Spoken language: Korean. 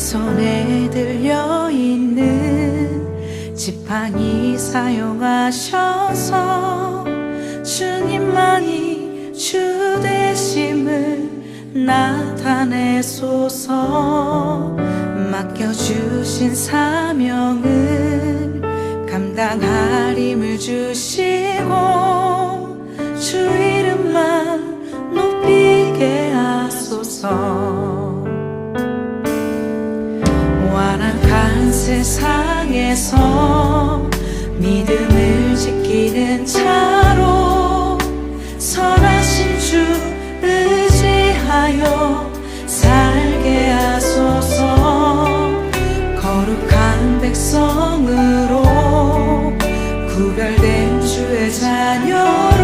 손에 들려 있는 지팡이 사용하셔서 주님만이 주 되심을 나타내소서. 맡겨주신 사명을 감당하림을 주시고 주 이름만 높이게 하소서 안에서 믿음을 지키는 자로 선하신 주 의지하여 살게 하소서. 거룩한 백성으로 구별된 주의 자녀